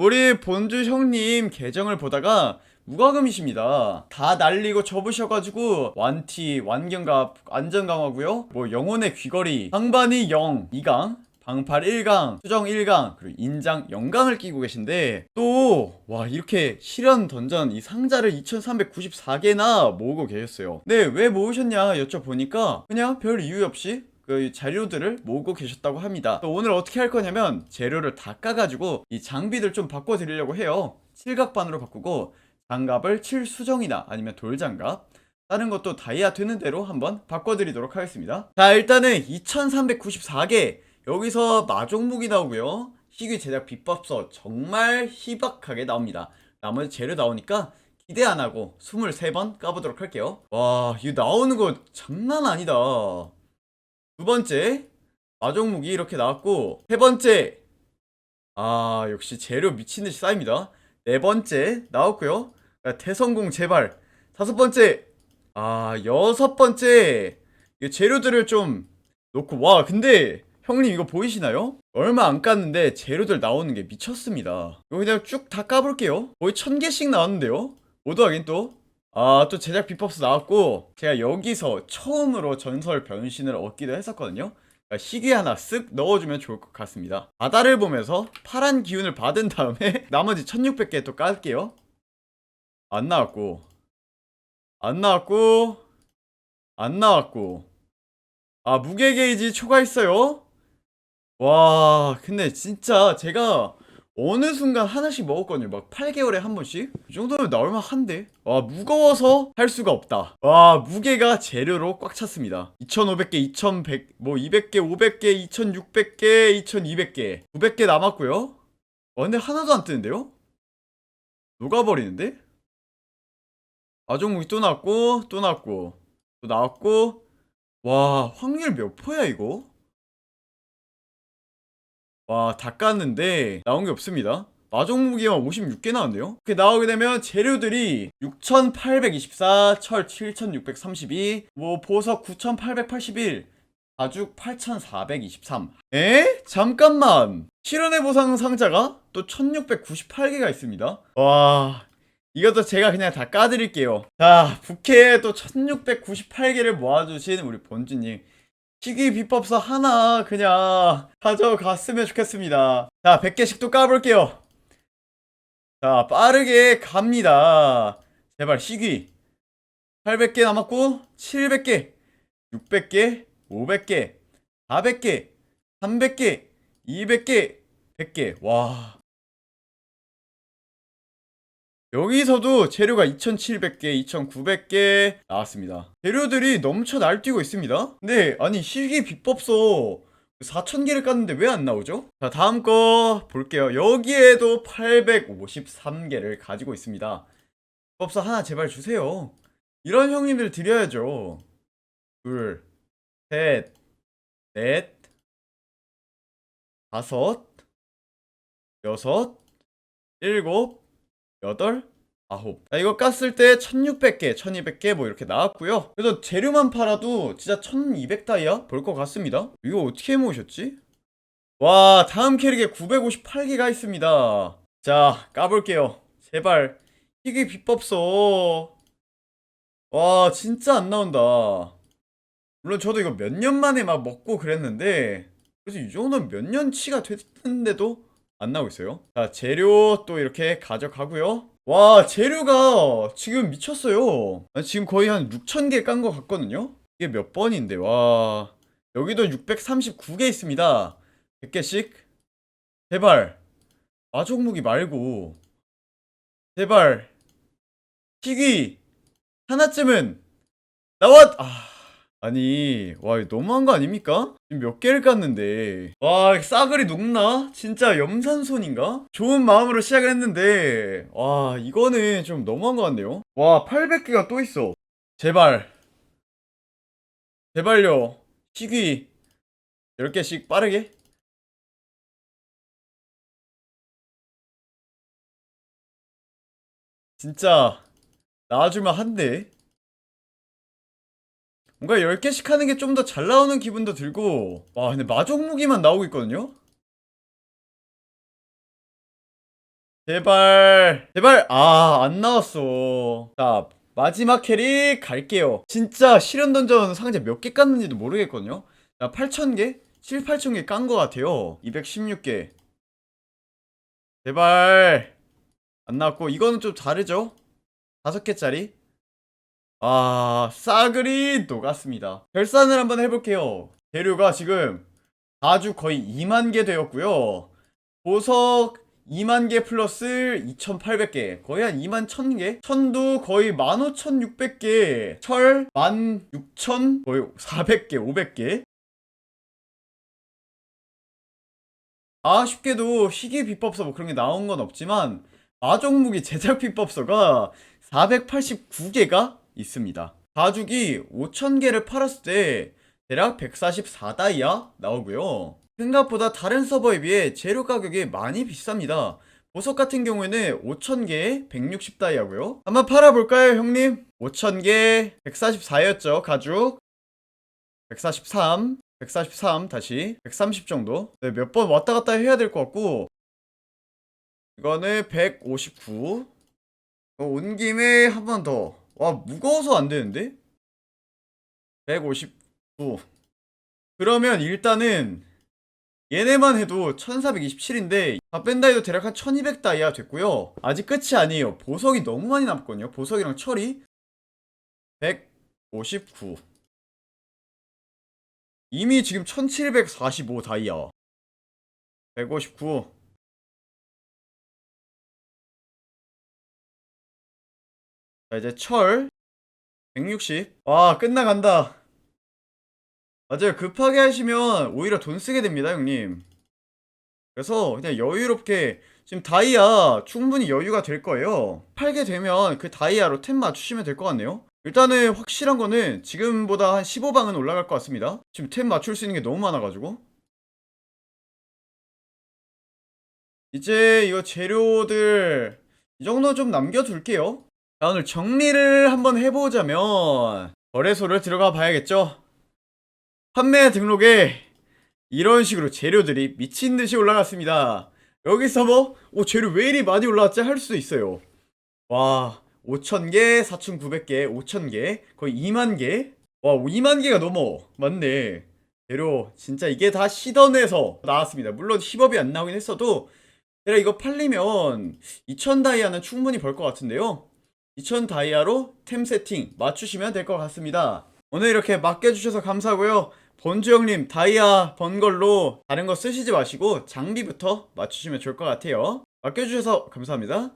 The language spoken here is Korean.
우리 본주 형님 계정을 보다가 무과금이십니다. 다 날리고 접으셔가지고 완티, 완경갑, 안전강화고요. 뭐 영혼의 귀걸이, 상반이 0, 2강, 방팔 1강, 수정 1강, 그리고 인장 0강을 끼고 계신데 또 와 이렇게 실현 던전 이 상자를 2394개나 모으고 계셨어요. 네, 왜 모으셨냐 여쭤보니까 그냥 별 이유 없이 그 자료들을 모으고 계셨다고 합니다. 또 오늘 어떻게 할 거냐면 재료를 다 까가지고 이 장비들 좀 바꿔드리려고 해요. 칠각반으로 바꾸고 장갑을 칠수정이나 아니면 돌장갑 다른 것도 다이아 되는 대로 한번 바꿔드리도록 하겠습니다. 자 일단은 2394개 여기서 마종무기 나오고요. 희귀 제작 비법서 정말 희박하게 나옵니다. 나머지 재료 나오니까 기대 안 하고 23번 까보도록 할게요. 와 이거 나오는 거 장난 아니다. 두 번째 마종무기 이렇게 나왔고 세 번째 아 역시 재료 미친듯이 쌓입니다. 네 번째 나왔고요. 야, 대성공 제발. 다섯 번째. 아, 여섯 번째. 이 재료들을 좀 놓고 와, 근데 형님 이거 보이시나요? 얼마 안 깠는데 재료들 나오는 게 미쳤습니다. 이거 그냥 쭉 다 까볼게요. 거의 천 개씩 나왔는데요. 모두 하긴 또. 아, 또 제작 비법스 나왔고, 제가 여기서 처음으로 전설 변신을 얻기도 했었거든요. 그러니까 시계 하나 쓱 넣어주면 좋을 것 같습니다. 바다를 보면서 파란 기운을 받은 다음에 나머지 1600개 또 깔게요. 안 나왔고, 안 나왔고, 안 나왔고. 아, 무게 게이지 초과했어요? 와, 근데 진짜 제가 어느 순간 하나씩 먹었거든요. 막 8개월에 한 번씩? 이 정도면 나올만 한데? 와, 무거워서 할 수가 없다. 와, 무게가 재료로 꽉 찼습니다. 2500개, 2100, 뭐 200개, 500개, 2600개, 2200개. 900개 남았고요. 와, 근데 하나도 안 뜨는데요? 녹아버리는데? 아종무기 또 나왔고, 또 나왔고, 또 나왔고. 와, 확률 몇 퍼야, 이거? 와, 다 깠는데 나온 게 없습니다. 마종 무기만 56개 나왔네요. 이렇게 나오게 되면 재료들이 6,824, 철 7,632, 뭐 보석 9,881, 가죽 8,423. 에? 잠깐만. 실현의 보상 상자가 또 1,698개가 있습니다. 와, 이것도 제가 그냥 다 까드릴게요. 자, 부캐에 또 1698개를 모아주신 우리 본주님. 희귀 비법서 하나 그냥 가져갔으면 좋겠습니다. 자, 100개씩 또 까볼게요. 자, 빠르게 갑니다. 제발 희귀. 800개 남았고, 700개, 600개, 500개, 400개, 300개, 200개, 100개. 와. 여기서도 재료가 2700개, 2900개 나왔습니다. 재료들이 넘쳐 날뛰고 있습니다. 근데 아니 실기 비법서 4000개를 깠는데 왜 안 나오죠? 자 다음 거 볼게요. 여기에도 853개를 가지고 있습니다. 비법서 하나 제발 주세요. 이런 형님들 드려야죠. 둘, 셋, 넷, 다섯, 여섯, 일곱, 여덟, 아홉. 자, 이거 깠을 때 1600개, 1200개 뭐 이렇게 나왔고요. 그래서 재료만 팔아도 진짜 1200다이아 볼 것 같습니다. 이거 어떻게 모으셨지? 와, 다음 캐릭에 958개가 있습니다. 자, 까볼게요. 제발. 희귀 비법서. 와, 진짜 안 나온다. 물론 저도 이거 몇 년 만에 막 먹고 그랬는데, 그래서 이 정도면 몇 년치가 됐는데도 안 나오고 있어요. 자, 재료 또 이렇게 가져가고요. 와, 재료가 지금 미쳤어요. 지금 거의 한 6,000개 깐 것 같거든요? 이게 몇 번인데, 와. 여기도 639개 있습니다. 100개씩. 제발. 마종무기 말고. 제발. 희귀. 하나쯤은. 나왔! 아. 아니, 와, 이거 너무한 거 아닙니까? 지금 몇 개를 깠는데. 와, 싸그리 녹나? 진짜 염산손인가? 좋은 마음으로 시작을 했는데, 와, 이거는 좀 너무한 것 같네요. 와, 800개가 또 있어. 제발. 제발요. 희귀. 10개씩 빠르게. 진짜, 나와주면 한대. 뭔가 10개씩 하는 게 좀 더 잘 나오는 기분도 들고. 와 근데 마족 무기만 나오고 있거든요? 제발 제발. 아 안 나왔어. 자 마지막 캐릭 갈게요. 진짜 실현 던전 상자 몇 개 깠는지도 모르겠거든요? 자 8,000개? 7, 8,000개 깐 거 같아요. 216개. 제발. 안 나왔고 이거는 좀 다르죠? 5개짜리 아 싸그리 녹았습니다. 결산을 한번 해볼게요. 재료가 지금 아주 거의 2만 개 되었고요. 보석 2만 개 플러스 2,800개. 거의 한 2만 1,000개? 천도 거의 15,600개. 철 16,000 거의 400개 500개. 아쉽게도 희귀 비법서 뭐 그런 게 나온 건 없지만 마종무기 제작 비법서가 489개가 있습니다 가죽이 5,000개를 팔았을 때 대략 144다이아 나오고요 생각보다 다른 서버에 비해 재료 가격이 많이 비쌉니다. 보석 같은 경우에는 5,000개에 160다이아고요. 한번 팔아볼까요, 형님? 5,000개, 144였죠, 가죽. 143, 143 다시 130 정도. 네, 몇 번 왔다 갔다 해야 될 것 같고 이거는 159. 어, 온 김에 한 번 더. 와, 무거워서 안 되는데? 159. 그러면 일단은 얘네만 해도 1427인데 다 뺀다 해도 대략 한 1200 다이아 됐고요. 아직 끝이 아니에요. 보석이 너무 많이 남았거든요. 보석이랑 철이 159 이미 지금 1745 다이아. 159 자 이제 철 160 와 끝나간다 맞아요. 급하게 하시면 오히려 돈 쓰게 됩니다, 형님. 그래서 그냥 여유롭게 지금 다이아 충분히 여유가 될 거예요. 팔게 되면 그 다이아로 템 맞추시면 될 것 같네요. 일단은 확실한 거는 지금보다 한 15방은 올라갈 것 같습니다. 지금 템 맞출 수 있는 게 너무 많아가지고. 이제 이거 재료들 이 정도 좀 남겨둘게요. 자, 오늘 정리를 한번 해보자면 거래소를 들어가 봐야겠죠? 판매 등록에 이런 식으로 재료들이 미친 듯이 올라갔습니다. 여기서 뭐, 오, 재료 왜 이리 많이 올라왔지? 할 수도 있어요. 와, 5,000개, 4,900개, 5,000개, 거의 2만 개? 와, 2만 개가 넘어. 맞네. 재료, 진짜 이게 다 시던에서 나왔습니다. 물론 10업이 안 나오긴 했어도, 제가 이거 팔리면 2,000 다이아는 충분히 벌 것 같은데요. 2,000 다이아로 템 세팅 맞추시면 될 것 같습니다. 오늘 이렇게 맡겨주셔서 감사하고요. 본주 형님 다이아 번 걸로 다른 거 쓰시지 마시고 장비부터 맞추시면 좋을 것 같아요. 맡겨주셔서 감사합니다.